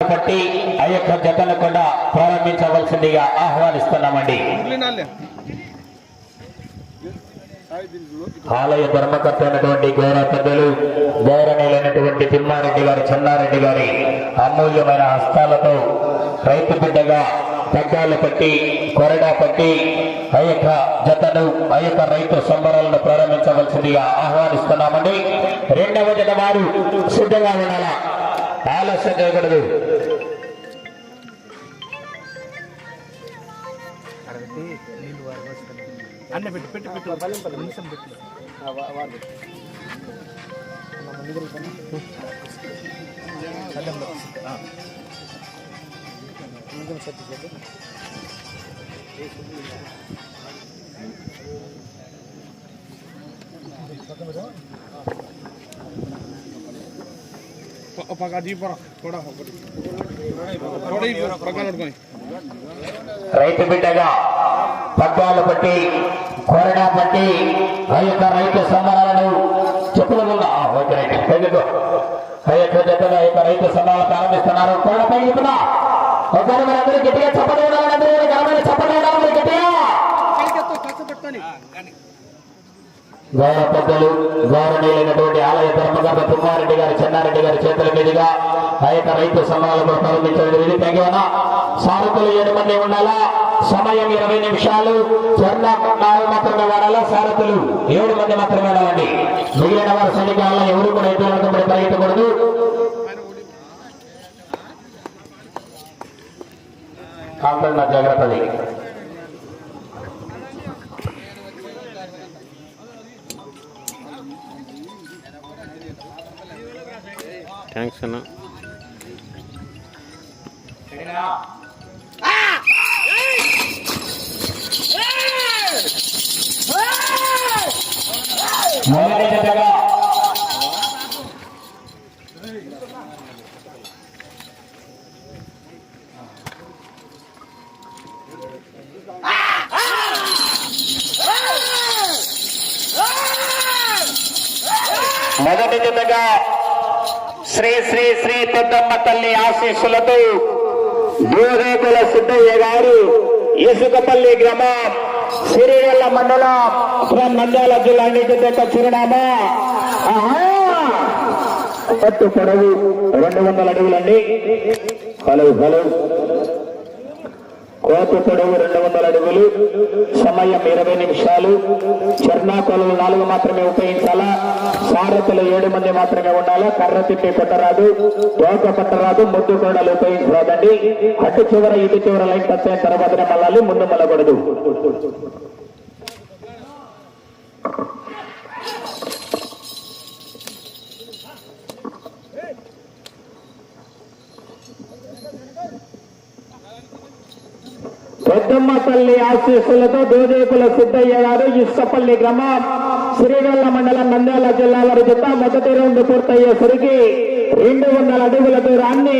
పట్టి ఆ యొక్క జతను కూడా ప్రారంభించవలసిందిగా ఆహ్వానిస్తున్నామండి. ఆలయ ధర్మకర్త అయినటువంటి గౌరవ పెద్దలు గౌరవనీయులైనటువంటి తిమ్మారెడ్డి గారి చెన్నారెడ్డి గారి అమూల్యమైన హస్తాలతో రైతు బిడ్డగా పగ్గాలు పట్టి కొరడా పట్టి ఆ యొక్క జతను ఆ యొక్క రైతు సంబరాలను ప్రారంభించవలసిందిగా ఆహ్వానిస్తున్నామండి. రెండవ జత వారు సిద్ధంగా ఉండాలా? ఆలస్యం చేయకూడదు అన్న పెట్టు పెట్టు పెట్టు. ఒక నిమిషం పెట్టు. అద్దంలో. రైతు బిడ్డగా పగ్గాలు పట్టి కొరడా పట్టి ఆ యొక్క రైతు సంబరాలను చెప్పుల ఓకే రైట్. ఆ యొక్క జతలో ఆ యొక్క రైతు సంబరాలు ప్రారంభిస్తున్నారు. కొరడపై చెప్పుదా ఒకసారి మరి అందరూ గట్టిగా కొట్టాలి అందరూ కొట్టాలి మరి గట్టిగా. గౌరవ పెద్దలు గౌరవనీయులైనటువంటి ఆలయ ధర్మగర్భ తుమ్మారెడ్డి గారి చెన్నారెడ్డి గారి చేతుల మీదుగా ఆ యొక్క రైతు సంఘాలు ప్రారంభించడం ఇది సారథులు ఏడు మంది ఉండాలా? సమయం ఇరవై నిమిషాలు. చర్ణ నాలుగు మాత్రమే వాడాలా? సారథులు ఏడు మంది మాత్రమే వాడాలండి. మిగిలిన వారి సైనికాలలో ఎవరు కూడా ఎటువంటి పరిగెత్తకూడదు. కాంపన్న జాగ్రత్తది. శాంక్షన్ మొదటి మొదటి జతగా శ్రీ శ్రీ శ్రీ పెద్దమ్మ తల్లి ఆశీస్సులతో దూరేకుల సిద్ధయ్య గారు ఇసుకపల్లి గ్రామం సిరిగల్ల మండలం ఫ్రమ్ మండల జిల్లా నిజ చిరునామా. పట్టు పొడవు రెండు వందల అడుగులండి. Hello hello. కోత పొడవు రెండు వందల అడుగులు. సమయం ఇరవై నిమిషాలు. చర్నాకొలలు నాలుగు మాత్రమే ఉపయోగించాలా? సారథులు ఏడు మంది మాత్రమే ఉండాలి. కర్ర తిప్పి కొట్టరాదు తోక పట్టరాదు ముద్దు కొడలు ఉపయోగించరాదండి. అటు చివర ఇటు చివర లైన్ తప్పే తర్వాతనే మళ్ళాలి ముందు మళ్ళకూడదు. పెద్దమ్మ తల్లి ఆశీస్సులతో దోదేకుల సిద్ధయ్య గారు ఇష్టపల్లి గ్రామం. శ్రీగల్ల మండలం నంద్యాల జిల్లా వారి జత మొదటి రౌండ్ పూర్తయ్యేసరికి రెండు వందల అడుగుల దూరాన్ని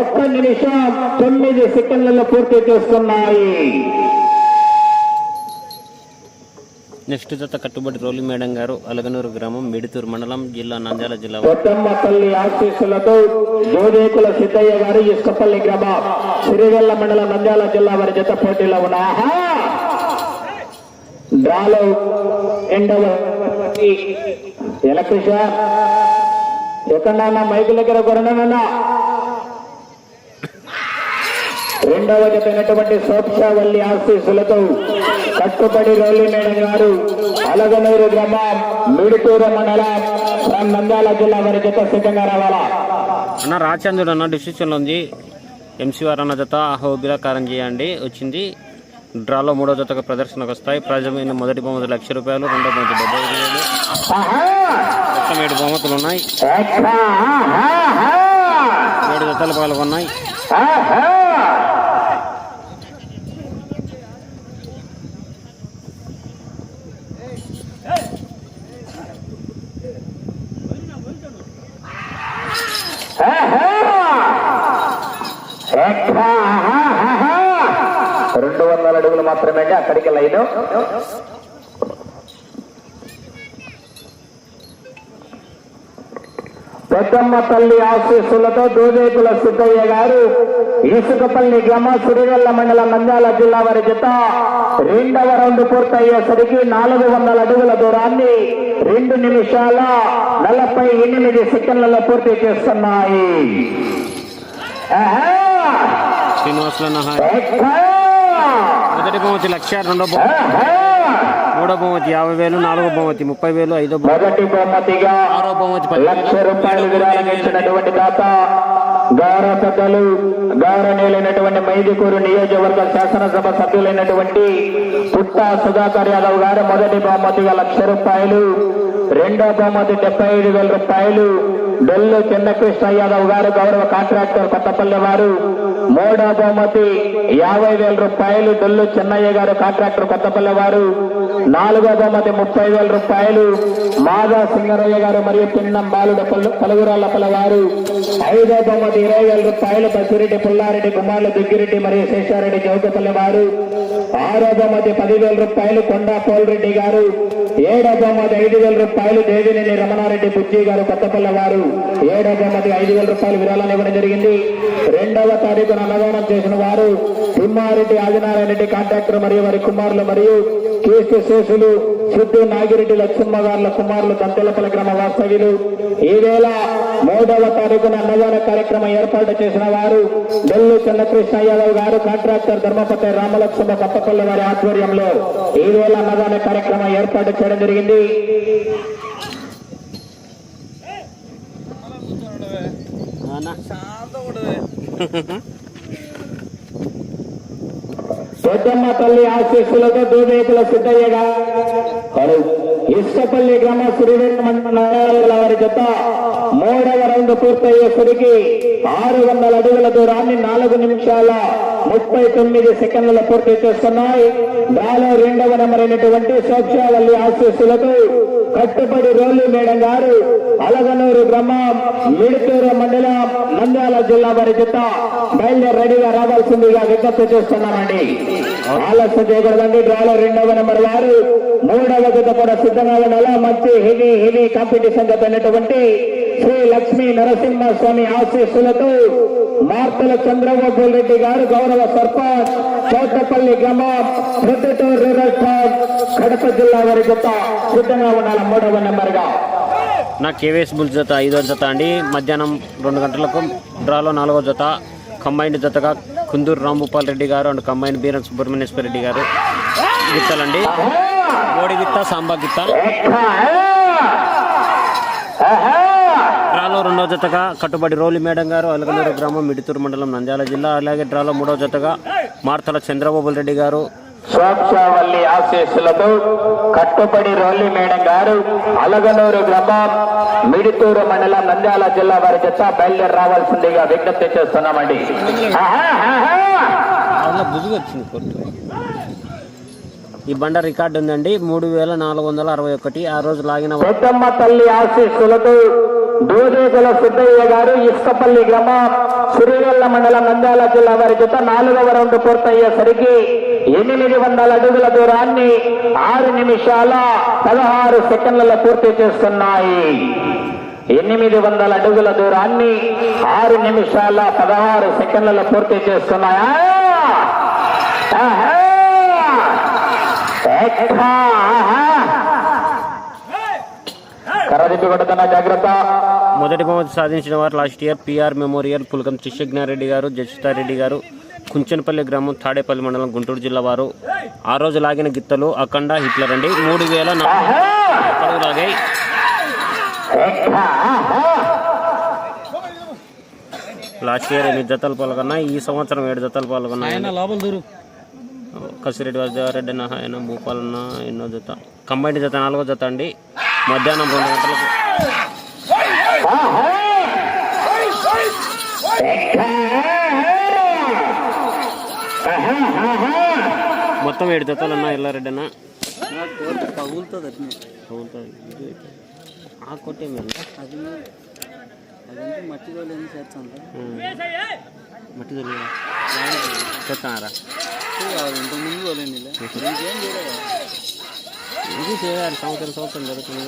ఒక్క నిమిషం తొమ్మిది సెకండ్లలో పూర్తి చేస్తున్నాయి. నెక్స్ట్ జత కట్టుబడి రోలి మేడం గారు అలగనూరు గ్రామం మిడితూరు మండలం జిల్లా నంద్యాల జిల్లా పెద్దమ్మ తల్లి ఆశీస్సులతో దోదేకుల సిద్ధయ్య గారు ఇష్టపల్లి గ్రామం శ్రీగల్ల మండలం నంద్యాల జిల్లా వారి జత పోటీలో ఉన్నాయా. డ్రాలో ఎండవ ఎలక్ట్రిషియన్ ఎక్కడన్నా మైకు దగ్గర కొరణన్నా రెండవ జతైనటువంటి సోప్షావల్లి ఆశీస్సులతో కట్టుబడి రోలి మేడం గారు అలగనూరు గ్రామం మిడుతూరు మండలం నంద్యాల జిల్లా వారి జత సిద్ధంగా రావాలా? అన్న రాచంద్రుడు అన్న డిసిషన్లో ఉంది. ఎంసీఆర్ అన్న జత హోబిలాకారం చేయండి. వచ్చింది. డ్రాలో మూడో జతకు ప్రదర్శనకు వస్తాయి ప్రజమైన మొదటి బహుమతి లక్ష రూపాయలు రెండో బహుమతి డెబ్బై ఐదు వేలు! మొత్తం ఏడు బహుమతులు ఉన్నాయి! ఏడు జతలు పాల్గొన్నాయి ఆహా! ఆహా! ఎక్కా! ఆహా! రెండు వందల అడుగులు మాత్రమే అండి అక్కడికి లైను. పెద్దమ్మ తల్లి ఆశీస్సులతో దూదేకుల సిద్ధయ్య గారు ఇసుకపల్లి గ్రామ సుడివెల్ల మండలం నంద్యాల జిల్లా వారి జత రెండవ రౌండ్ పూర్తయ్యేసరికి నాలుగు వందల అడుగుల దూరాన్ని రెండు నిమిషాల నలభై ఎనిమిది సెకండ్లలో పూర్తి చేస్తున్నాయి! మొదటి బహుమతి లక్ష రెండో బహుమతి! మూడో బహుమతి యాభై వేలు నాలుగో బహుమతి ముప్పై వేలు ఐదో బహుమతి ఆరో బహుమతి లక్ష రూపాయలు దాత పెద్దలు గౌరవనీయులైనటువంటి మైదుకూరు నియోజకవర్గ శాసనసభ సభ్యులైనటువంటి పుట్ట సుధాకర్ యాదవ్ గారు మొదటి బహుమతిగా లక్ష రూపాయలు రెండో బహుమతి డెబ్బై ఐదు వేల రూపాయలు డొల్లు చిన్నకృష్ణ యాదవ్ గారు గౌరవ కాంట్రాక్టర్ కొత్తపల్లి వారు మూడో బహుమతి యాభై వేల రూపాయలు డొల్లు చెన్నయ్య గారు కాంట్రాక్టర్ కొత్తపల్లి వారు నాలుగో బహుమతి ముప్పై వేల రూపాయలు మాధవ సింగరయ్య గారు మరియు పిన్నం బాలుడు పలు- వారు ఐదో బహుమతి ఇరవై వేల రూపాయలు బసిరెడ్డి పుల్లారెడ్డి కుమారులు దుగ్గిరెడ్డి మరియు శేషారెడ్డి చౌకపల్లి వారు ఆరో బహుమతి పదివేల రూపాయలు కొండా పోల్రెడ్డి గారు ఏడో బహుమతి ఐదు వేల రూపాయలు దేవినేని రమణారెడ్డి బుజ్జి గారు కొత్తపల్లి వారు ఏడో బహుమతి ఐదు వేల రూపాయలు విరాళాలు ఇవ్వడం జరిగింది. రెండవ తారీఖున అన్నదానం చేసిన వారు తిమ్మారెడ్డి ఆదినారాయణ రెడ్డి కాంట్రాక్టర్ మరియు వారి కుమారులు మరియు కీర్తి శేషులు సిద్ధు నాగిరెడ్డి లక్ష్మమ్మ గారుల కుమారులు దంతెలపల్లి గ్రామ వాస్తవ్యులు ఈ వేళ మూడవ తారీఖున అన్నదాన కార్యక్రమం ఏర్పాటు చేసిన వారు డొల్లు చంద్రకృష్ణ యాదవ్ గారు కాంట్రాక్టర్ ధర్మపతి రామలక్ష్మ కొత్తపల్లి వారి ఆధ్వర్యంలో ఈ వేళ అన్నదాన కార్యక్రమం ఏర్పాటు చేయడం జరిగింది. పెద్దమ్మ తల్లి ఆశీస్సులతో దూదేకుల సిద్ధయ్య గారు ఇష్టపల్లి గ్రామ సురివెన్న వారి జత మూడవ రౌండ్ పూర్తయ్యేసరికి ఆరు వందల అడుగుల దూరాన్ని నాలుగు నిమిషాల ముప్పై తొమ్మిది సెకండ్ల పూర్తి చేస్తున్నాయి. దాలో రెండవ నెంబర్ అయినటువంటి సోక్షావల్లి ఆశీస్సులతో కట్టుబడి రోలి మేడం గారు అలగనూరు గ్రామం మిడుతూరు మండలం నంద్యాల జిల్లా వారి జత బయలుదేరి రెడీగా రావాల్సిందిగా విజ్ఞప్తి చేస్తున్నామండి ఆలస్యం చేయకూడదండి డ్రాలో రెండవ నెంబర్ వారు. మూడవ జత కూడా సిద్ధంగా ఉండాలా? మంచి హెవీ హెవీ కాంపిటీషన్ జతైనటువంటి శ్రీ లక్ష్మీ నరసింహ స్వామి ఆశీస్సులతో మార్తల చంద్రబాబు రెడ్డి గారు గౌరవ సర్పంచ్ చోటపల్లి గ్రామం ప్రొద్దుటూరు రూరల్ టౌన్ కడప జిల్లా వారి జత సిద్ధంగా ఉండాలి మూడవ నెంబర్గా నా కేవీఎస్ బుల్ జత ఐదో జత అండి. మధ్యాహ్నం రెండు గంటలకు డ్రాలో నాలుగో జత కంబైన్డ్ జతగా కుందూరు రాంభూపాల్ రెడ్డి గారు అండ్ కంబైన్డ్ బీరం సుబ్రహ్మణ్యేశ్వర రెడ్డి గారు గిత్తలండి. బోడి గిత్త సాంబా గిత్త. డ్రాలో రెండో జతగా కట్టుబడి రోలి మేడం గారు అలగలూరు గ్రామం మిడితూరు మండలం నంద్యాల జిల్లా అలాగే డ్రాలో మూడో జతగా మార్తల చంద్రబాబు రెడ్డి గారు. సోక్షావల్లి ఆశీస్సులతో కట్టుబడి రోల్లి మేడం గారు అలగనూరు గ్రామం మిడితూరు మండలం నంద్యాల జిల్లా వారి జత బయలుదేరి రావాల్సిందిగా విజ్ఞప్తి చేస్తున్నామండి. ఈ బండ రికార్డు ఉందండి మూడు వేల నాలుగు వందల అరవై ఒకటి ఆ రోజు లాగిన పెద్దమ్మ తల్లి ఆశీస్సులతో దూదేగుల సుబ్బయ్య గారు ఇసుకపల్లి గ్రామం సిరివెల్ల మండలం నంద్యాల జిల్లా వారి జత నాలుగవ రౌండ్ పూర్తయ్యేసరికి ఎనిమిది వందల అడుగుల దూరాన్ని ఆరు నిమిషాల పదహారు సెకండ్లలో పూర్తి చేస్తున్నాయి. ఎనిమిది వందల అడుగుల దూరాన్ని ఆరు నిమిషాల పదహారు సెకండ్లలో పూర్తి చేస్తున్నాయా? మొదటి బహుమతి సాధించిన వారు last year PR memorial Pulakam త్రిశజ్ఞారెడ్డి గారు జచ్చితారెడ్డి గారు కుంచనపల్లి గ్రామం తాడేపల్లి మండలం గుంటూరు జిల్లా వారు. ఆ రోజు లాగిన గిత్తలు అఖండ హిట్లర్ అండి. మూడు వేల నాలుగు లాగాయి లాస్ట్ ఇయర్ ఎనిమిది జతలు పాల్గొన్నాయి ఈ సంవత్సరం ఏడు జతలు పాల్గొన్నాయి. లోపల దూరు. కసిరెడ్డి వాసుదేవారెడ్డి అన్న ఆయన భూపాలన్న ఎన్నో జత. కంబైండ్ జత నాలుగో జత అండి. మధ్యాహ్నం రెండు గంటలకు. మొత్తం ఏడు జతలు అన్న ఎల్లారెడ్డి అన్న. తగులుతుంది తగులుతుంది. ఆ కొట్టే మీరు అది అదంటే మట్టి రోజులు ఏం చేస్తాను మట్టి దొరికి చెప్తారా ఇంతకుముందు వాళ్ళని ఇంకేం చేయలేదు? ఇది చేయాలి సంవత్సరం సంవత్సరం జరుగుతుంది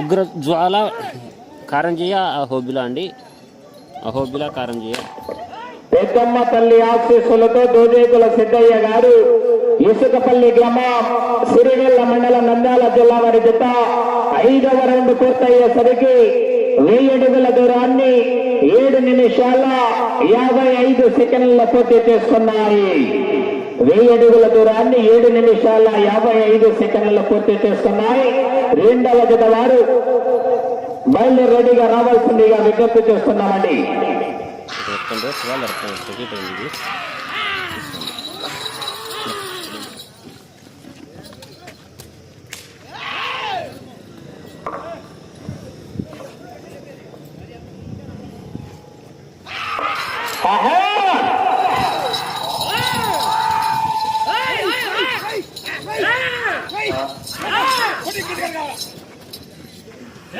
ఉగ్ర జ్వాల కారంజీయ అహోబిల అండి. అహోబిల కారంజీయ పెద్దమ్మ తల్లి ఆశీస్సులతో దోజేకుల సిద్ధయ్య గారు ఇసుకపల్లి గ్రామం సిరివెల్ల మండలం నంద్యాల జిల్లా వారి జత. ఐదవ రౌండ్ పూర్తయ్యేసరికి వెయ్యి అడుగుల దూరాన్ని ఏడు నిమిషాల యాభై ఐదు సెకండ్ల పూర్తి చేసుకున్నాయి వెయ్యి అడుగుల దూరాన్ని ఏడు నిమిషాల యాభై ఐదు సెకండ్ల పూర్తి చేసుకున్నాయి రెండవ జత వారు బయలుదేరి రెడీగా రావాల్సిందిగా విజ్ఞప్తి చేస్తున్నామండి.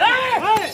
ஏய்!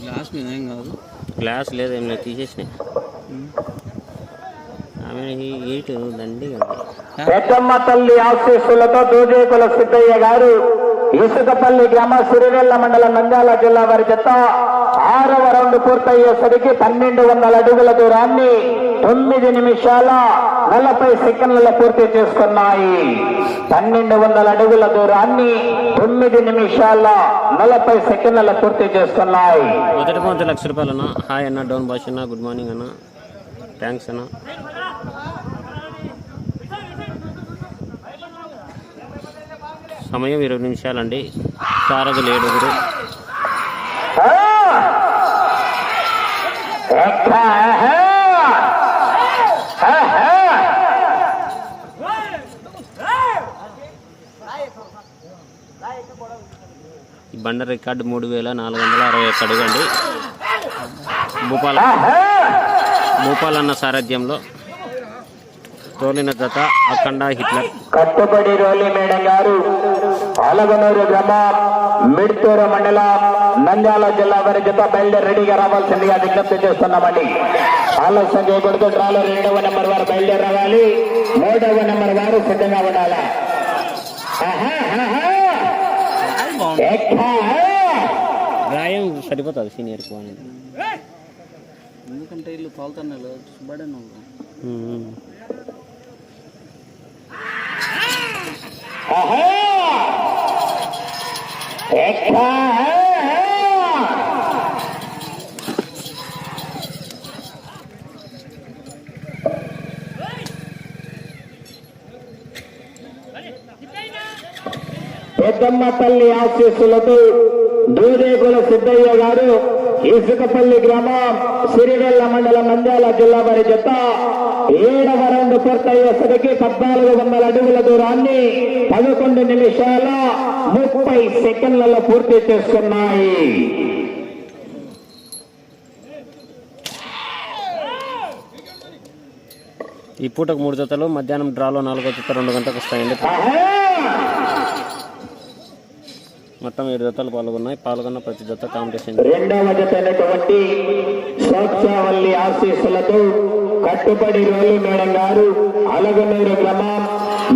గ్లాస్ మీద ఏం కాదు. గ్లాస్ లేదు ఏం లేదు తీసేసినాయి ఆమె ఎయిట్ దండి పెద్దమ్మ తల్లి ఆశీస్సులతో దూజేకుల సిద్ధయ్య గారు ఇసుకపల్లి గ్రామ సిరివెల్ల మండలం నంద్యాల జిల్లా వారి జత ఆరవ రౌండ్ పూర్తయ్యేసరికి పన్నెండు వందల అడుగుల దూరాన్ని తొమ్మిది నిమిషాల నలభై సెకండ్ల పూర్తి చేసుకున్నాయి. పన్నెండు వందల అడుగుల దూరాన్ని తొమ్మిది నిమిషాల నలభై సెకండ్ల పూర్తి చేసుకున్నాయి. మొదటి మొదటి లక్ష రూపాయలు అన్న. హాయ్ అన్న డౌన్ బాష్ అన్న గుడ్ మార్నింగ్ అన్న. థ్యాంక్స్ అన్న. సమయం ఇరవై నిమిషాలండి. సారథులు ఏడుగురు. ఈ రికార్డు మూడు వేల నాలుగు వందల అరవై ఒక్క అడుగండి భూపాల ఆహా! భూపాల్ అన్న సారథ్యంలో తోలిన జత అఖండ హిట్లర్. కట్టుబడి రోలి మేడం గారు అలగనూరు గ్రామ మిడ్తూరు మండలం నంద్యాల జిల్లా వారి జత బయలుదేరి రెడీగా రావాల్సిందిగా విజ్ఞప్తి చేస్తున్నామండి. ఆలస్యం చేయకూడదు డ్రాలో రెండవ నెంబర్ వారు బయలుదేరి రావాలి. మూడవ నెంబర్ వారు సిద్ధంగా ఉండాలా? గాయం సరిపోతుంది సీనియర్కు అని ఎందుకంటే వీళ్ళు తోలుతున్నారు సుబ్బడే ఆహా! పెద్దమ్మ తల్లి ఆశీస్సులతో దూదేగుల సిద్ధయ్య గారు ఇసుకపల్లి గ్రామం సిరివెల్ల మండలం నంద్యాల జిల్లా వారి జత ఏడవ రౌండ్ పూర్తయ్యేసరికి పద్నాలుగు వందల అడుగుల దూరాన్ని పదకొండు నిమిషాల ముప్పై సెకండ్లలో పూర్తి చేసుకున్నాయి ఈ పూటకు మూడు జతలు మధ్యాహ్నం డ్రాలో నాలుగో జత రెండు గంటలకు వస్తాయండి! మొత్తం ఏడు జతలు పాల్గొన్నాయి. పాల్గొన్న ప్రతి జత కాంపిటీషన్ రెండవ జత అయినటువంటి సోత్సావల్లి ఆశీస్సులతో కట్టుబడి రోజు మేడం గారు అలగనూరు గ్రామం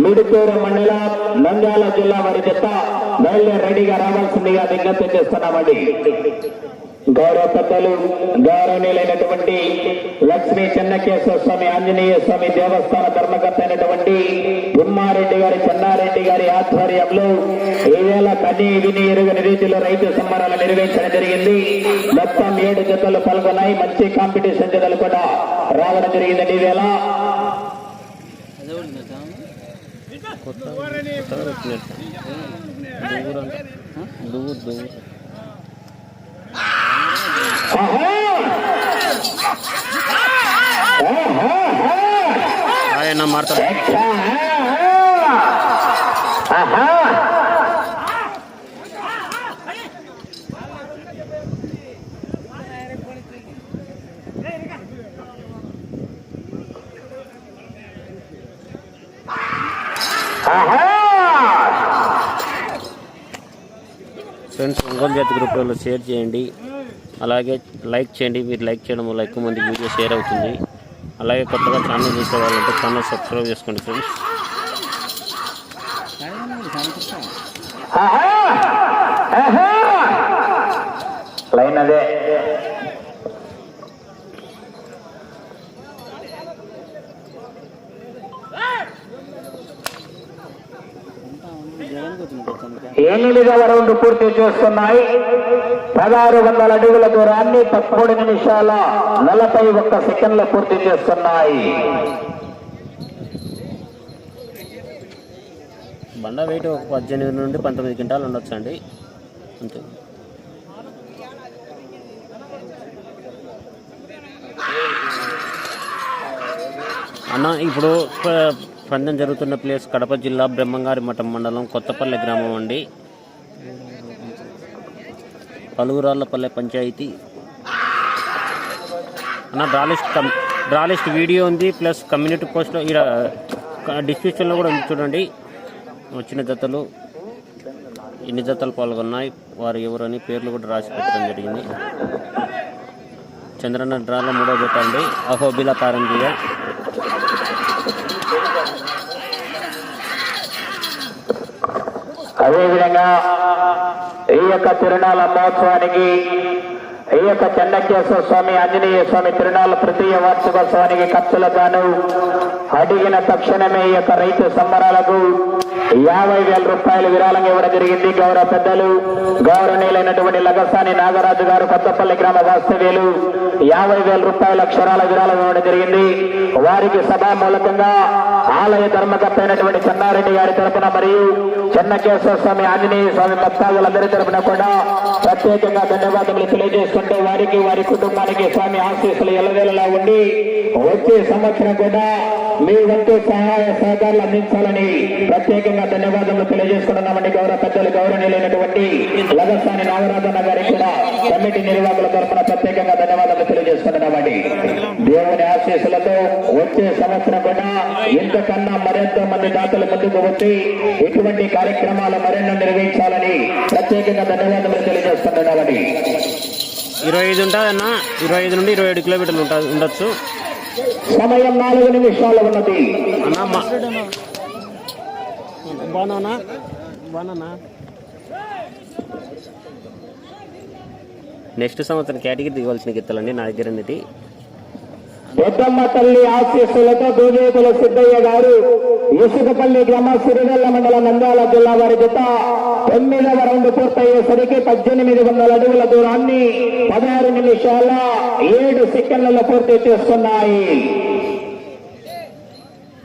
మిడుతూరు మండలం నంద్యాల జిల్లా వారి జత బయలుదేరి రెడీగా రావాల్సిందిగా విజ్ఞప్తి చేస్తున్నామండి. గౌరవ పెద్దలు గౌరవనీయులైనటువంటి లక్ష్మీ చెన్నకేశ్వర స్వామి ఆంజనేయ స్వామి దేవస్థాన ధర్మకర్త అయినటువంటి ఉమ్మారెడ్డి గారి చెన్నారెడ్డి విని ఎరుగని రీతిలో రైతు సంబరాలు నిర్వహించడం జరిగింది. మొత్తం ఏడు జతలు పాల్గొన్నాయి. మంచి కాంపిటీషన్ జతలు కూడా రావడం జరిగిందండి ఈవేళ ఆయన ఫ్రెండ్స్ ఒంగోలు జాతి గ్రూప్లో షేర్ చేయండి. అలాగే లైక్ చేయండి. మీరు లైక్ చేయడం వల్ల ఎక్కువ మందికి వీడియో షేర్ అవుతుంది. అలాగే కొత్తగా ఛానల్ చూసే వాళ్ళంటే ఛానల్ సబ్స్క్రైబ్ చేసుకోండి ఫ్రెండ్స్ లైన్ అదే. ఎనిమిదవ రౌండ్ పూర్తి చేస్తున్నాయి. పదహారు వందల అడుగుల దూరాన్ని పదమూడు నిమిషాల నలభై ఒక్క సెకండ్లు పూర్తి చేస్తున్నాయి. బండ వెయిట్ ఒక పద్దెనిమిది నుండి పంతొమ్మిది క్వింటాలు ఉండొచ్చు అండి అంతే. అన్న ఇప్పుడు పందెం జరుగుతున్న ప్లేస్ కడప జిల్లా బ్రహ్మంగారి మఠం మండలం కొత్తపల్లి గ్రామం అండి. పలువురాళ్ళపల్లె పంచాయతీ. అన్న draw list come draw list video ఉంది ప్లస్ కమ్యూనిటీ పోస్ట్లో ఇక్కడ డిస్క్రిప్షన్లో కూడా ఉంది చూడండి. వచ్చిన జతలు. ఎన్ని జతలు పాల్గొన్నాయి వారు ఎవరని పేర్లు కూడా రాసి పెట్టడం జరిగింది. చంద్రన్న డ్రాలో మూడో జత అండి అహోబిల పారంజీయ. అదేవిధంగా యొక్క తిరునాళ్ళ మహోత్సవానికి ఈ యొక్క చెన్నకేశ్వర స్వామి ఆంజనేయ స్వామి తిరునాళ్ళ తృతీయ వార్షికోత్సవానికి ఖర్చులకు గాను అడిగిన తక్షణమే ఈ యొక్క రైతు సంబరాలకు యాభై వేల రూపాయలు విరాళంగా ఇవ్వడం జరిగింది. గౌరవ పెద్దలు గౌరవనీయులైనటువంటి లగసాని నాగరాజు గారు కొత్తపల్లి గ్రామ వాస్తవ్యులు యాభై వేల రూపాయల అక్షరాల విరాళం ఇవ్వడం జరిగింది. వారికి సభా మూలకంగా ఆలయ ధర్మకర్త అయినటువంటి చెన్నారెడ్డి గారి తరపున మరియు చెన్నకేశ్వర స్వామి ఆంజనేయ స్వామి భక్తాదులందరి తరపున కూడా ప్రత్యేకంగా ధన్యవాదములు తెలియజేసుకుంటే వారికి వారి కుటుంబానికి స్వామి ఆశీస్సులు ఎల్లవేళలా ఉండి వచ్చే సంవత్సరం కూడా మీ వంతు సహాయ సహకారాలు అందించాలని ప్రత్యేకంగా ధన్యవాదములు తెలియజేసుకుంటున్నామండి. గౌరవ పెద్దలు గౌరవనీయులైనటువంటి లగస్వామి నాగరాజన్న గారికి కూడా కమిటీ నిర్వాహకుల తరపున ప్రత్యేకంగా ధన్యవాదాలు తెలియజేసుకుంటున్నామండి. దేవుని ఆశీస్సులతో వచ్చే సంవత్సరం కూడా ఇంతకన్నా మరింత మంది దాతలు ముందుకు వచ్చి ఇటువంటి కార్యక్రమాలు మరెన్నో నిర్వహించాలని ప్రత్యేకంగా ధన్యవాదాలు తెలియజేసుకుంటున్నామండి ఇరవై ఐదు ఉంటుంది అన్న ఇరవై ఐదు నుండి ఇరవై ఏడు కిలోమీటర్లు ఉంటుంది ఉండొచ్చు. సమయం నాలుగు నిమిషాలు ఉన్నది. బాగున్నా బాగున్నా నెక్స్ట్ సంవత్సరం కేటగిరీ దిగవలసిన గిత్తలండి నా దగ్గర ఉన్నది. పెద్దమ్మ తల్లి ఆశీస్సులతో దూదేకుల సిద్ధయ్య గారు ఇసుకపల్లి గ్రామ సిరివెల్ల మండల నంద్యాల జిల్లా వారి జత తొమ్మిదవ రౌండ్ పూర్తయ్యేసరికి పద్దెనిమిది వందల అడుగుల దూరాన్ని పదహారు నిమిషాల ఏడు సెకండ్లలో పూర్తి చేస్తున్నాయి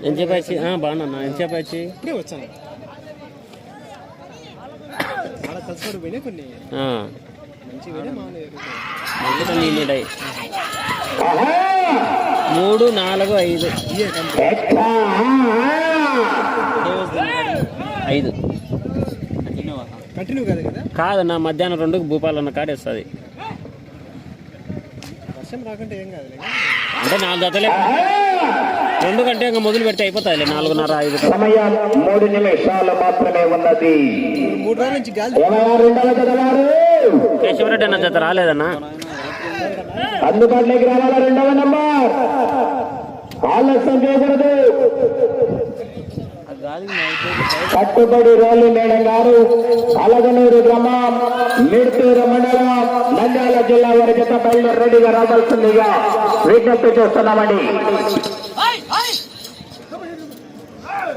ఎంతసేపు వచ్చి బాగున్నా ఎంతసేపు వచ్చి ఇప్పుడే వచ్చాను. కలిసి కొన్ని మూడు నాలుగు ఐదు! ఐదు. కాదు కాదన్న మధ్యాహ్నం రెండుకు భూపాలన్న కాడేస్తుంది వర్షం రాకుంటే ఏం కాదు అంటే నాలుగు జతలే రెండు కంటే ఇంకా మొదలు పెడితే అయిపోతాయిలే నాలుగున్నర ఐదు. సమయం మూడు నిమిషాలు మాత్రమే ఉన్నది. మూడు రోజుల నుంచి గాలి కేశవరెడ్డి అన్న జత రాలేదన్నా? అందుబాటులోకి రావాలా రెండవ నంబర్ ఆలస్యం చేయకూడదు. కట్టుబడి రోలి మేడం గారు అలగనూరు గ్రామం మిడ్తూరు మండలం నంద్యాల జిల్లా వారి జత బయలుదేరి రెడీగా రావాల్సిందిగా విజ్ఞప్తి చేస్తున్నామండి.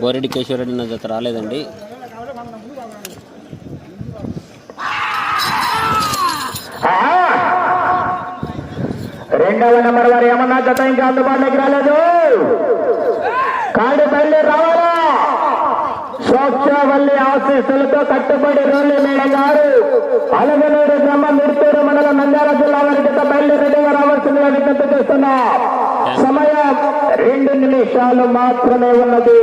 బోరెడ్డి కేశవరెడ్డి అన్న జత రాలేదండి. రెండవ నెంబర్ వారు ఏమన్నా జత ఇంకా అందుబాటులోకి రాలేదు కాడి బయలుదేరి రావాలా స్వచ్ఛవల్లి ఆశీస్సులతో కట్టుబడి రోలి మేడం గారు. అలగనూరు గ్రామం మిడుతూరు మండలం నంద్యాల జిల్లా వారి జత బయలుదేరిగా రావాల్సిందిగా విజ్ఞప్తి చేస్తున్నా. సమయం రెండు నిమిషాలు మాత్రమే ఉన్నది.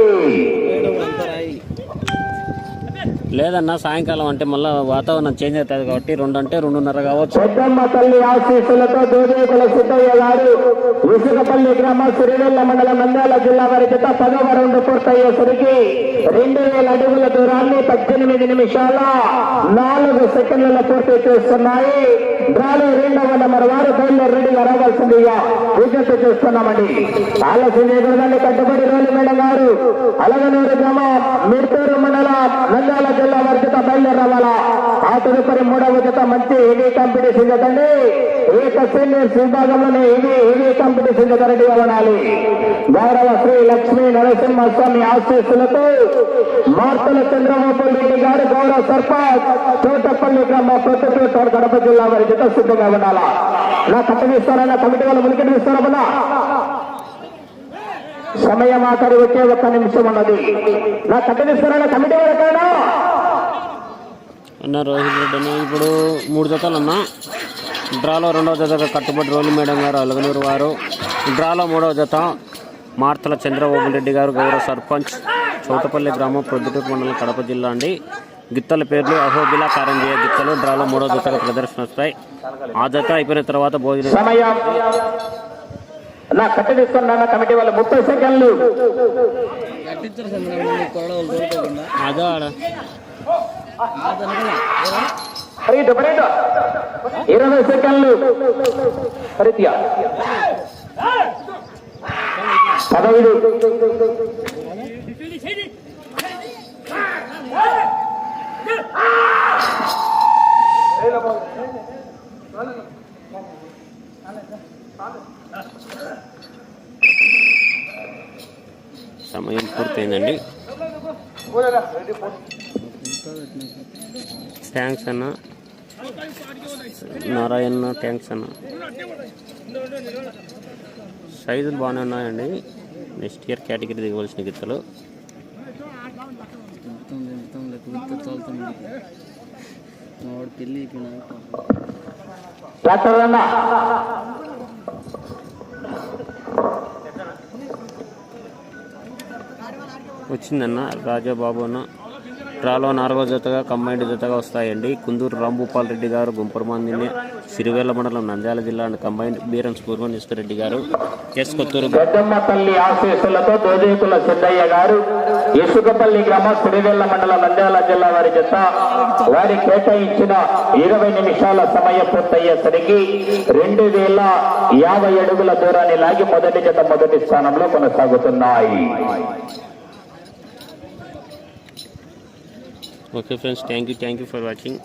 లేదన్నా సాయంకాలం అంటే మళ్ళీ వాతావరణం చేంజ్ అవుతుంది కాబట్టి రెండు అంటే రెండున్నర కావచ్చు. పెద్దమ్మ తల్లి ఆశీస్సులతో దోదేకుల సిద్ధయ్య గారు ఇసుకపల్లి గ్రామం సిరివెల్ల మండలం నంద్యాల జిల్లా వారి జత పదవ రౌండ్ పూర్తయ్యేసరికి రెండు వేల అడుగుల దూరాన్ని పద్దెనిమిది నిమిషాల నాలుగు సెకండ్లలో పూర్తి చేస్తున్నాయి. డ్రాలో రెండవ నెంబర్ వారు బయలుదేరి రెడీగా రావాల్సిందిగా విజ్ఞప్తి చేస్తున్నామండి. ఆలస్యం చేయకూడదని కట్టుబడి రోలి మేడం గారు. అలగనూరు గ్రామం మిర్తూరు మండలం నంద్యాల జిల్లా వారి జత బయలుదేరి రావాలా? ఆ తదుపరి మూడవ జత మంచి హెవీ కాంపిటీషన్ జతండి ఏక సీనియర్స్ విభాగంలోనే హెవీ హెవీ కాంపిటీషన్ జత రెడీగా ఉండాలి గౌరవ శ్రీ లక్ష్మీ నరసింహస్వామి ఆశీస్సులతో మార్తల చంద్రబాబు రెడ్డి గారు గౌరవ సర్పంచ్ తోటపల్లి గ్రామ ప్రొద్దుటూరు కడప జిల్లా వారి జత సిద్ధంగా ఉండాలా? నా కట్టనిస్తారన్న కమిటీ వాళ్ళు ముందుకు ఇస్తారా సమయం ఆఖరి ఒకే ఒక్క నిమిషం ఉన్నది. నా కట్టనిస్తారన్న కమిటీ వాళ్ళకైనా అన్న రోహిత్ రెడ్డి అన్న. ఇప్పుడు మూడు జతలు అన్న. డ్రాలో రెండవ జతగా కట్టుబడి రోలి మేడం గారు అలగనూరు వారు. డ్రాలో మూడవ జత మార్తల చంద్రబాబు రెడ్డి గారు గౌరవ సర్పంచ్ చౌటపల్లి గ్రామం ప్రొద్దుటూరు మండలం కడప జిల్లా అండి. గిత్తల పేర్లు అహోబిలా కారంజీయ గిత్తలు డ్రాలో మూడవ జతగా ప్రదర్శన వస్తాయి. ఆ జత అయిపోయిన తర్వాత భోజనం సమయం. నా కట్టడిస్తున్నా కమిటీ వాళ్ళు ముప్పై సెకండ్లు. అదో ఇరవై సెకండ్లు. పరిత్యా పదహైదు. సమయం పూర్తయిందండి. థ్యాంక్స్ అన్న. నారాయణ థ్యాంక్స్ అన్న. సైజులు బాగానే ఉన్నాయండి. నెక్స్ట్ ఇయర్ కేటగిరీ దిగవలసిన గిత్తలు తింటాం అన్న వచ్చిందన్న రాజాబాబు అన్న. డ్రాలో నాలుగో జతగా కంబైండ్ జతగా వస్తాయండి. కుందూరు రాంభూపాల్ రెడ్డి గారు గుంపరమందిని సిరివేళ్ళ మండలం నంద్యాల జిల్లా అండ్ కంబైండ్ బీరన్స్ పూర్వనేశ్వర రెడ్డి గారు ఎస్ కొత్తూరు పెద్దమ్మ తల్లి ఆశీస్సులతో దోదేకుల సిద్ధయ్య గారు ఇసుకపల్లి గ్రామం సిరివేళ్ళ మండలం నంద్యాల జిల్లా వారి జత. వారి కేటాయించిన ఇరవై నిమిషాల సమయం పూర్తయ్యేసరికి రెండు వేల యాభై అడుగుల దూరాన్ని లాగి మొదటి జత మొదటి స్థానంలో కొనసాగుతున్నాయి. okay friends thank you thank you for watching.